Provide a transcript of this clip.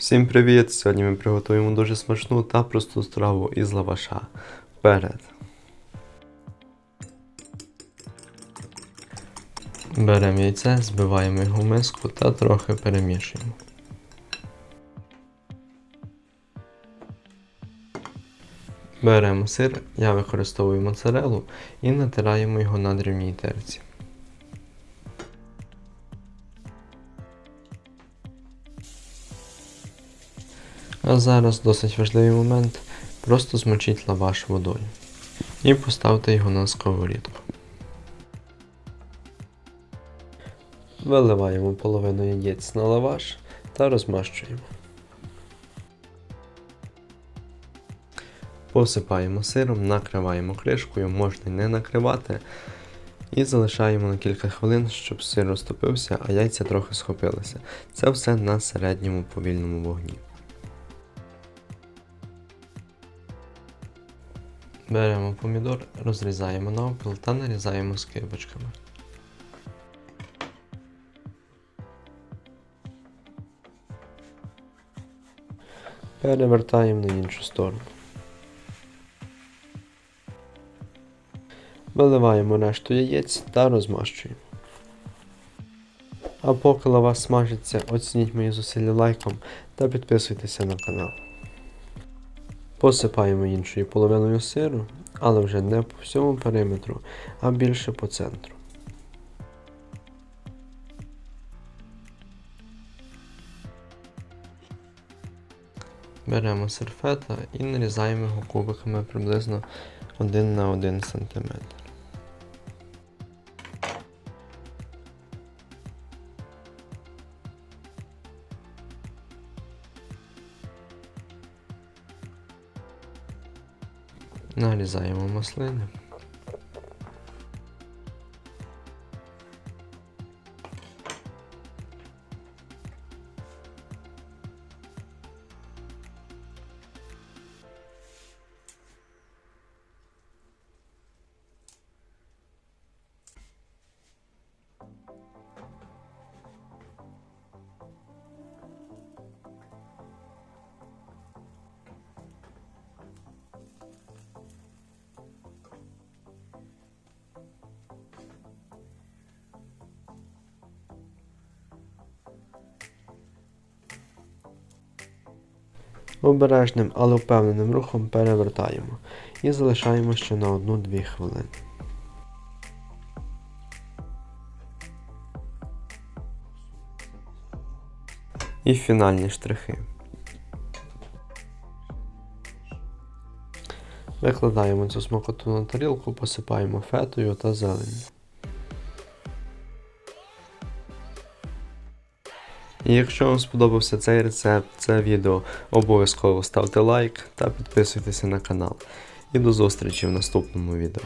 Всім привіт! Сьогодні ми приготуємо дуже смачну та просту страву із лаваша. Вперед! Беремо яйце, збиваємо його в миску та трохи перемішуємо. Беремо сир, я використовую моцарелу і натираємо його на дрібній терці. А зараз досить важливий момент. Просто змочіть лаваш водою. І поставте його на сковорідку. Виливаємо половину яєць на лаваш та розмащуємо. Посипаємо сиром, накриваємо кришкою, можна й не накривати. І залишаємо на кілька хвилин, щоб сир розтопився, а яйця трохи схопилися. Це все на середньому повільному вогні. Беремо помідор, розрізаємо навпіл та нарізаємо скибочками. Перевертаємо на іншу сторону. Виливаємо решту яєць та розмащуємо. А поки лава смажиться, оцініть мої зусилля лайком та підписуйтеся на канал. Посипаємо іншою половиною сиру, але вже не по всьому периметру, а більше по центру. Беремо серфета і нарізаємо його кубиками приблизно 1 на 1 см. Нарізаємо маслини. Обережним, але впевненим рухом перевертаємо і залишаємо ще на 1-2 хвилини. І фінальні штрихи. Викладаємо цю смакоту на тарілку, посипаємо фетою та зеленню. І якщо вам сподобався цей рецепт, це відео, обов'язково ставте лайк та підписуйтеся на канал. І до зустрічі в наступному відео.